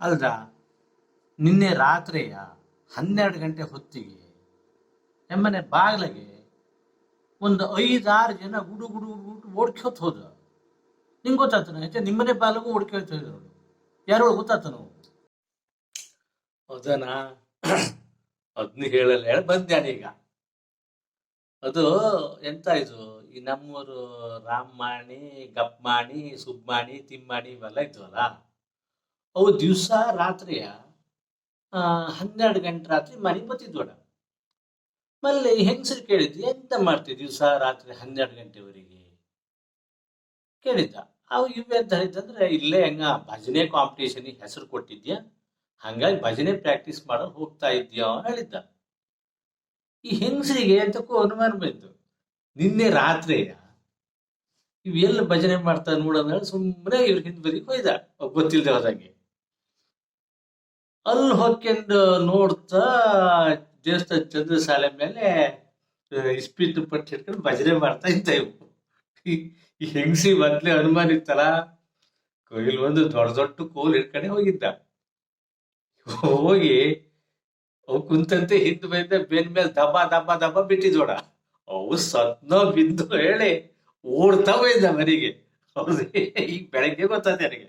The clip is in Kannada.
ಅಲ್ದ ನಿನ್ನೆ ರಾತ್ರಿಯ ಹನ್ನೆರಡು ಗಂಟೆ ಹೊತ್ತಿಗೆ ನಮ್ಮನೆ ಬಾಗಿಲಿಗೆ ಒಂದು ಐದಾರು ಜನ ಗುಡು ಗುಡು ಗುಡು ಓಡ್ಕೋತ ಹೋದ. ನಿಂಗೆ ಗೊತ್ತಾತನ? ನಿಮ್ಮನೆ ಬಾಲಗೂ ಓಡ್ಕೋತ ಹೋದ್ರು ಯಾರೋ ಗೊತ್ತಾತ ನಾವು ಹೌದನಾ ಅದನ್ನ ಹೇಳಲ್ಲ. ಹೇಳಿ, ಬಂದೆ ಈಗ. ಅದು ಎಂತ ಇದು? ಈ ನಮ್ಮೂರು ರಾಮಾಣಿ ಗಪ್ಮಾಣಿ ಸುಬ್ಮಾಣಿ ತಿಮ್ಮಾಣಿ ಇವೆಲ್ಲ ಇದ್ವಲ್ಲ? ಅವು ದಿವಸ ರಾತ್ರಿಯ ಹನ್ನೆರಡು ಗಂಟೆ ರಾತ್ರಿ ಮನೆಗೆ ಬತ್ತಿದ್ವಡ ಮಲ್ಲಿ ಹೆಂಗಸರು ಕೇಳಿದ್ದು ಎಂತ ಮಾಡ್ತೀವಿ ದಿವಸ ರಾತ್ರಿ ಹನ್ನೆರಡು ಗಂಟೆವರೆಗೆ? ಕೇಳಿದ್ದ. ಅವು ಇವೆಂತ ಹೇಳಿದಂದ್ರೆ ಇಲ್ಲೇ ಹೆಂಗ ಭಜನೆ ಕಾಂಪಿಟೇಷನ್ ಹೆಸರು ಕೊಟ್ಟಿದ್ಯಾ? ಹಂಗಾಗಿ ಭಜನೆ ಪ್ರಾಕ್ಟೀಸ್ ಮಾಡೋ ಹೋಗ್ತಾ ಇದ್ಯಾ ಹೇಳಿದ್ದ. ಈ ಹೆಂಗಸರಿಗೆ ಅಂತಕ್ಕೂ ಅನುಮಾನ ಬಂತು. ನಿನ್ನೆ ರಾತ್ರಿ ಇವ್ ಎಲ್ಲಿ ಭಜನೆ ಮಾಡ್ತಾ ಹೇಳಿ ಸುಮ್ಮನೆ ಇವ್ರ ಹಿಂದ್ ಬರೀ ಹೋಯ್ದ. ಗೊತ್ತಿಲ್ಲದೆ ಹೋದಂಗೆ. ಅಲ್ಲಿ ಹೊಕ್ಕೊಂಡು ನೋಡ್ತಾ ದೇವಸ್ಥಾನ ಚಂದ್ರಶಾಲೆ ಮೇಲೆ ಇಸ್ಪೀತು ಪಟ್ಟು ಹಿಡ್ಕೊಂಡು ಭಜನೆ ಮಾಡ್ತಾ ಇದ್ದ ಇವು ಈ- ಹೆಂಗಸಿ ಮೊದ್ಲೇ ಅನುಮಾನ ಇತ್ತಲ್ಲ? ಕೊಯ್ಲು ಒಂದು ದೊಡ್ಡ ದೊಡ್ಡ ಕೋಲ್ ಹಿಡ್ಕೊಂಡೆ ಹೋಗಿದ್ದ. ಹೋಗಿ ಅವು ಕುಂತಂತೆ ಹಿಂದ್ ಬೈದ, ಬೆನ್ ಮೇಲೆ ದಬ್ಬ ದಬ್ಬ ದಬ್ಬ ಬಿಟ್ಟಿದೋಡ ಅವು ಸತ್ನೋ ಬಿದ್ದು ಹೇಳಿ ಓಡ್ತಾ ಹೋಯ್ದ ಮನೆಗೆ. ಹೌದು, ಈಗ ಬೆಳಗ್ಗೆ ಗೊತ್ತಾದ ನನಗೆ.